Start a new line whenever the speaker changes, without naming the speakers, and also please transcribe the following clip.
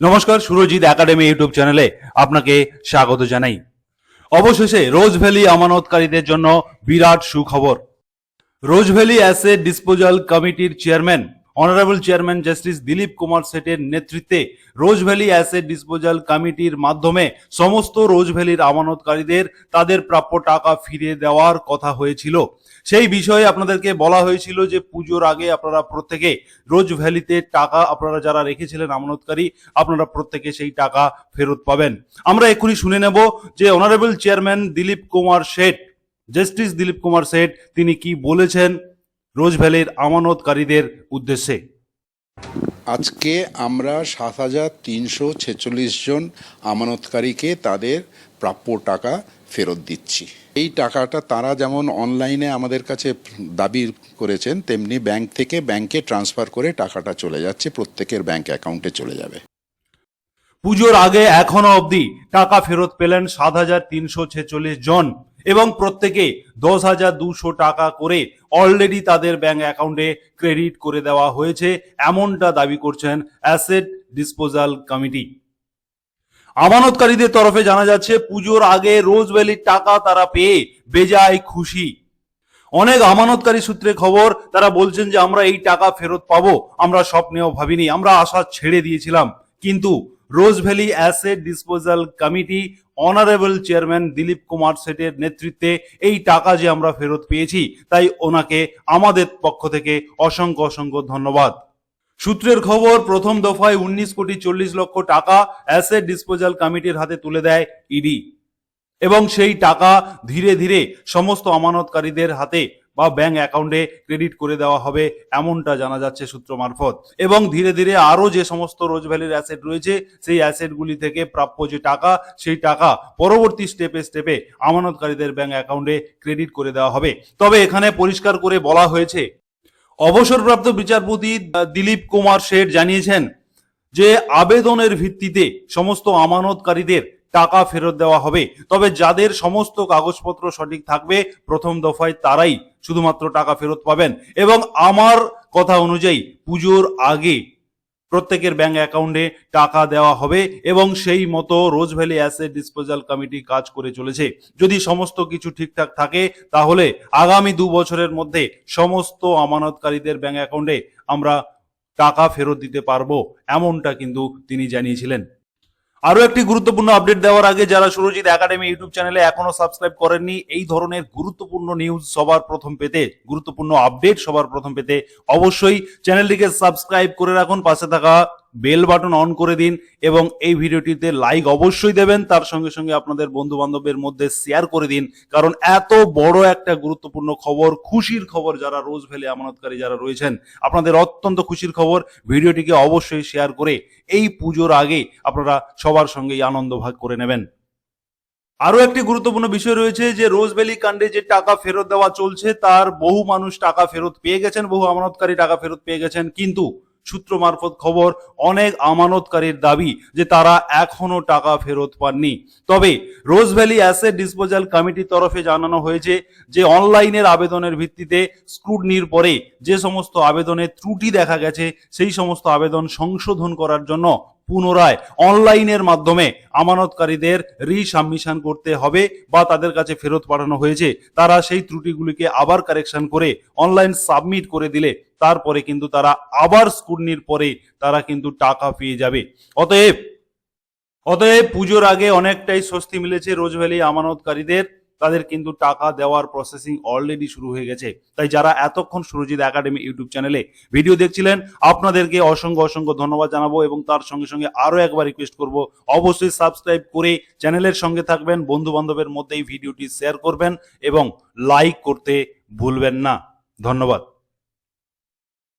নমস্কার, Surajit academy YouTube চ্যানেলে আপনাকে স্বাগত জানাই। অবশেষে রোজ ভ্যালি আমানতকারীদের জন্য বিরাট সুখবর। রোজ ভ্যালি অ্যাসেট ডিসপোজাল কমিটির chairman honourable chairman justice Dilip Kumar সেটের নেতৃত্বে রোজ ভ্যালি অ্যাসেট ডিসপোজাল কমিটির মাধ্যমে সমস্ত রোজ ভ্যালির আমানতকারীদের তাদের প্রাপ্য টাকা ফিরিয়ে দেওয়ার কথা হয়েছিল। সেই বিষয়ে আপনাদেরকে বলা হয়েছিল যে পুজোর আগে আপনারা প্রত্যেকে রোজ ভ্যালিতে টাকা আপনারা যারা রেখেছিলেন আমানতকারী, আপনারা প্রত্যেকে সেই টাকা ফেরত পাবেন। আমরা এখনই শুনে নেব যে honourable chairman Dilip Kumar Seth justice Dilip Kumar Seth, তিনি কি বলেছেন রোজ ভ্যালির আমানতকারীদের উদ্দেশ্যে।
আজকে আমরা সাত হাজার তিনশো ছেচল্লিশ জন আমানতকারীকে তাদের প্রাপ্য টাকা ফেরত দিচ্ছি। এই টাকাটা তারা যেমন অনলাইনে আমাদের কাছে দাবি করেছেন, তেমনি ব্যাংক থেকে ব্যাংকে ট্রান্সফার করে টাকাটা চলে যাচ্ছে, প্রত্যেকের ব্যাংক অ্যাকাউন্টে চলে যাবে।
পুজোর আগে এখনও অবধি টাকা ফেরত পেলেন সাত হাজার তিনশো ছেচল্লিশ জন। এবং প্রত্যেকে দশ হাজার দুশো টাকা করে অলরেডি তাদের ব্যাংক অ্যাকাউন্টে ক্রেডিট করে দেওয়া হয়েছে, এমনটা দাবি করছেন অ্যাসেট ডিসপোজাল কমিটি আমানতকারীদের তরফে জানা যাচ্ছে, পুজোর আগে রোজ ভ্যালির টাকা তারা পেয়ে বেজায় খুশি। অনেক আমানতকারী সূত্রে খবর, তারা বলছেন যে আমরা এই টাকা ফেরত পাবো, আমরা স্বপ্নেও ভাবিনি, আমরা আশা ছেড়ে দিয়েছিলাম। কিন্তু Rose Valley asset disposal committee honourable chairman Dilip Kumar সেটের নেতৃত্বে এই টাকা যে আমরা ফেরত পেয়েছি, তাই ওনাকে আমাদের পক্ষ থেকে অসংখ্য অসংখ্য ধন্যবাদ। সূত্রের খবর, প্রথম দফায় উনিশ কোটি চল্লিশ লক্ষ টাকা অ্যাসেট ডিসপোজাল কমিটির হাতে তুলে দেয় ইডি। এবং সেই টাকা ধীরে ধীরে সমস্ত আমানতকারীদের হাতে বা ব্যাংক অ্যাকাউন্টে ক্রেডিট করে দেওয়া হবে, এমনটা জানা যাচ্ছে সূত্র মারফত। এবং ধীরে ধীরে আরও যে সমস্ত রোজ ভ্যালির অ্যাসেট রয়েছে, সেই অ্যাসেটগুলি থেকে প্রাপ্য যে টাকা, সেই টাকা পরবর্তী স্টেপে স্টেপে আমানতকারীদের ব্যাংক অ্যাকাউন্টে ক্রেডিট করে দেওয়া হবে। তবে এখানে পরিষ্কার করে বলা হয়েছে, অবসরপ্রাপ্ত বিচারপতি দিলীপ কুমার শেঠ জানিয়েছেন যে আবেদনের ভিত্তিতে সমস্ত আমানতকারীদের টাকা ফেরত দেওয়া হবে। তবে যাদের সমস্ত কাগজপত্র সঠিক থাকবে, প্রথম দফায় তারাই শুধুমাত্র টাকা ফেরত পাবেন। এবং আমার কথা অনুযায়ী পুজোর আগে প্রত্যেকের ব্যাংক অ্যাকাউন্টে টাকা দেওয়া হবে এবং সেই মতো Rose Valley asset disposal committee কাজ করে চলেছে। যদি সমস্ত কিছু ঠিকঠাক থাকে, তাহলে আগামী দু বছরের মধ্যে সমস্ত আমানতকারীদের ব্যাংক অ্যাকাউন্টে আমরা টাকা ফেরত দিতে পারব, এমনটা কিন্তু তিনি জানিয়েছিলেন। আরও একটি গুরুত্বপূর্ণ আপডেট দেওয়ার আগে যারা সুরজিৎ একাডেমি ইউটিউব চ্যানেলে এখনও সাবস্ক্রাইব করেননি, এই ধরনের গুরুত্বপূর্ণ নিউজ সবার প্রথম পেতে, গুরুত্বপূর্ণ আপডেট সবার প্রথম পেতে অবশ্যই চ্যানেলটিকে সাবস্ক্রাইব করে রাখুন, পাশে থাকা বেল বাটন অন করে দিন এবং এই ভিডিওটিতে লাইক অবশ্যই দেবেন। তার সঙ্গে সঙ্গে আপনাদের বন্ধু বান্ধবের মধ্যে শেয়ার করে দিন। কারণ এত বড় একটা গুরুত্বপূর্ণ খবর, খুশির খবর যারা রোজ ভ্যালি আমানতকারী যারা রয়েছেন, আপনাদের অত্যন্ত খুশির খবর। ভিডিওটিকে অবশ্যই শেয়ার করে এই পুজোর আগে আপনারা সবার সঙ্গে এই আনন্দ ভাগ করে নেবেন। আরও একটি গুরুত্বপূর্ণ বিষয় রয়েছে যে রোজভ্যালি কাণ্ডে যে টাকা ফেরত দেওয়া চলছে, তার বহু মানুষ টাকা ফেরত পেয়ে গেছেন, বহু আমানতকারী টাকা ফেরত পেয়ে গেছেন। কিন্তু সূত্র মারফত খবর, অনেক আমানতকারীর দাবি যে তারা এখনও টাকা ফেরত পাননি। তবে রোজ ভ্যালি অ্যাসেট ডিসপোজাল কমিটির তরফে জানানো হয়েছে যে অনলাইনের আবেদনের ভিত্তিতে স্ক্রুটনির পরে যে সমস্ত আবেদনের ত্রুটি দেখা গেছে, সেই সমস্ত আবেদন সংশোধন করার জন্য পুনরায় অনলাইনের মাধ্যমে আমানতকারীদের রিসাবমিশন করতে হবে বা তাদের কাছে ফেরত পাঠানো হয়েছে, তারা সেই ত্রুটিগুলিকে আবার কারেকশন করে অনলাইন সাবমিট করে দিলে তারপরে কিন্তু তারা আবার স্কুটনির পরে তারা কিন্তু টাকা পেয়ে যাবে। অতএব অতএব পুজোর আগে অনেকটাই স্বস্তি মিলেছে রোজভ্যালি আমানতকারীদের। তাদের কিন্তু টাকা দেওয়ার প্রসেসিং অলরেডি শুরু হয়ে গেছে। তাই যারা এতক্ষণ সুরজিৎ একাডেমি ইউটিউব চ্যানেলে ভিডিও দেখছিলেন, আপনাদেরকে অসংখ্য অসংখ্য ধন্যবাদ জানাব এবং তার সঙ্গে সঙ্গে আরও একবার রিকোয়েস্ট করব, অবশ্যই সাবস্ক্রাইব করে চ্যানেলের সঙ্গে থাকবেন বন্ধু বান্ধবের মধ্যে এই ভিডিওটি শেয়ার করবেন এবং লাইক করতে ভুলবেন না। ধন্যবাদ।